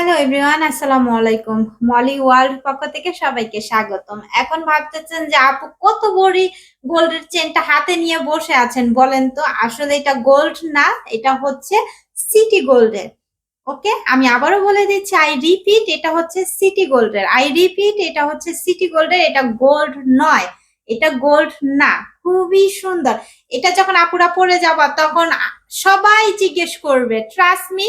Hello everyone আসসালামু আলাইকুম। Moli world পক্ষ থেকে সবাইকে স্বাগতম। এখন ভাবতেছেন যে আপু কত বড়ি গোল্ডের চেনটা হাতে নিয়ে বসে আছেন বলেন তো? আসলে এটা গোল্ড না, এটা হচ্ছে সিটি গোল্ডের ওকে আমি আবারও বলে দিচ্ছি আই রিপিট এটা হচ্ছে সিটি গোল্ডের আই রিপিট এটা হচ্ছে সিটি গোল্ডের এটা গোল্ড নয়, এটা গোল্ড না। খুবই সুন্দর। এটা যখন আপুরা পরে যাবা, তখন সবাই জিজ্ঞেস করবে ট্রাস্ট মি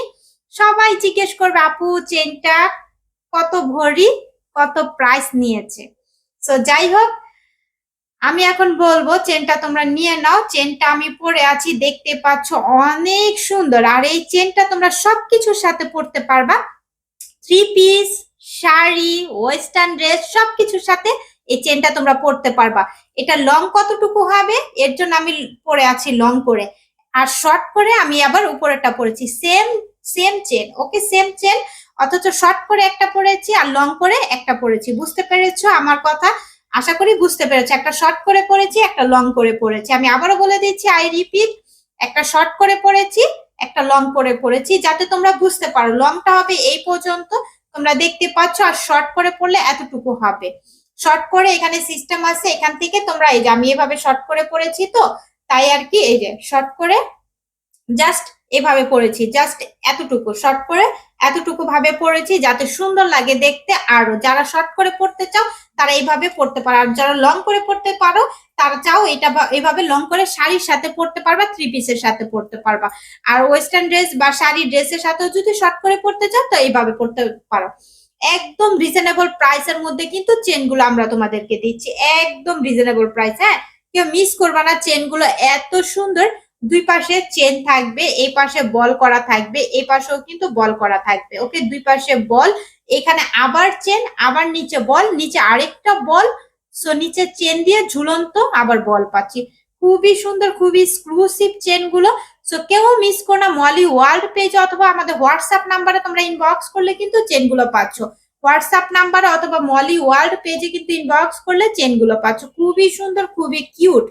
সবাই জিজ্ঞেস করবে, আপু, চেনটা কত ভরি? কত প্রাইস নিয়েছে? সো যাই হোক, আমি এখন বলব, চেনটা তোমরা নিয়ে নাও। চেনটা আমি পরে আছি, দেখতে পাচ্ছ অনেক সুন্দর। আর এই চেনটা তোমরা সবকিছুর সাথে পরতে পারবা। Three piece sari western dress সবকিছুর সাথে এই চেনটা তোমরা পরতে পারবা। এটা লং কতটুকু হবে? এর জন্য আমি পরে আছি লং করে। আর শর্ট করে আমি আবার উপরেটা পরেছি। Same same chain okay same chain অথচ শর্ট করে একটা পরেছি আর লং করে একটা পরেছি বুঝতে পেরেছ আমার কথা? আশা করি বুঝতে পেরেছ। একটা শর্ট করে পরেছি একটা লং করে পরেছি আমি আবারও বলে দিচ্ছি আই রিপিট একটা শর্ট করে পরেছি একটা লং করে পরেছি যাতে তোমরা বুঝতে পারো। লংটা হবে এই পর্যন্ত, তোমরা দেখতে পাচ্ছ আর শর্ট করে পড়লে এতটুকু হবে। শর্ট করে এখানে সিস্টেম আছে, এখান থেকে তোমরা এই যে আমি এভাবে শর্ট করে পড়েছি তো, তাই আর কি, এই যে শর্ট করে জাস্ট এভাবে পড়েছি। জাস্ট এতটুকু শর্ট করে এতটুকু ভাবে পড়েছি যাতে সুন্দর লাগে দেখতে। আরও যারা শর্ট করে পড়তে চাও, তারা এইভাবে পড়তে পারো। আর যারা লং করে পড়তে পারো, তারা চাও এটা এভাবে লং করে শাড়ির সাথে পড়তে পারবা থ্রি পিসের সাথে পড়তে পারবা। আর ওয়েস্টার্ন ড্রেস বা শাড়ি ড্রেসের সাথেও যদি শর্ট করে পড়তে চাও, তো এইভাবে পড়তে পারো। একদম রিজনেবল প্রাইসের মধ্যে কিন্তু চেনগুলো আমরা তোমাদেরকে দিচ্ছি। একদম রিজনেবল প্রাইস হ্যাঁ? কেউ মিস করবা না চেনগুলো এত সুন্দর। দুই পাশে চেন থাকবে, এই পাশে বল করা থাকবে, এই পাশেও কিন্তু বল করা থাকবে। ওকে দুই পাশে বল এখানে আবার চেন আবার নিচে বল নিচে আরেকটা বল সো নিচে চেন দিয়ে ঝুলন্ত আবার বল পাচ্ছি। খুবই সুন্দর, খুবই এক্সক্লুসিভ চেনগুলো সো কেউ মিস করো না মলি ওয়ার্ল্ড পেজ অথবা আমাদের হোয়াটসঅ্যাপ নাম্বারে তোমরা ইনবক্স করলে কিন্তু চেনগুলো পাচ্ছ। হোয়াটসঅ্যাপ নাম্বারে অথবা মলি ওয়ার্ল্ড পেজে কিন্তু ইনবক্স করলে চেনগুলো পাচ্ছ। খুবই সুন্দর, খুবই কিউট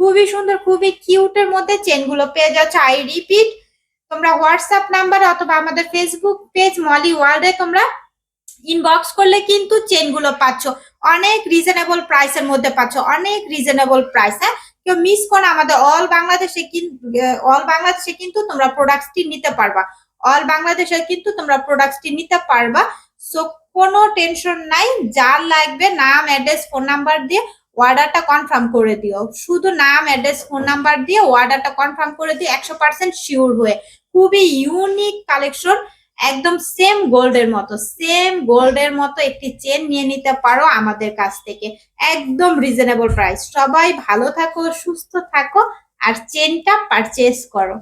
খুবই সুন্দর, খুবই কিউটের মধ্যে চেনগুলো পেয়ে যাচ্ছ। আই রিপিট তোমরা হোয়াটসঅ্যাপ নাম্বার অথবা আমাদের ফেসবুক পেজ মলি ওয়ার্ল্ডে তোমরা ইনবক্স করলে কিন্তু চেনগুলো পাচ্ছ। অনেক রিজনেবল প্রাইসের মধ্যে পাচ্ছ। অনেক রিজনেবল প্রাইস হ্যাঁ? কেউ মিস করো আমাদের অল বাংলাদেশে অল বাংলাদেশে কিন্তু তোমরা প্রোডাক্টসটি নিতে পারবা। অল বাংলাদেশে কিন্তু তোমরা প্রোডাক্টসটি নিতে পারবা। সো কোনো টেনশন নাই, যার লাগবে নাম অ্যাড্রেস ফোন নাম্বার দিয়ে অর্ডারটা কনফার্ম করে দিও। শুধু নাম অ্যাড্রেস ফোন নাম্বার দিয়ে অর্ডারটা কনফার্ম করে দিও, একশো পার্সেন্ট শিওর হয়ে। খুবই ইউনিক কালেকশন একদম সেম গোল্ডের মতো সেম গোল্ডের মতো একটি চেন নিয়ে নিতে পারো আমাদের কাছ থেকে। একদম রিজনেবল প্রাইস সবাই ভালো থাকো, সুস্থ থাকো, আর চেনটা পারচেস করো।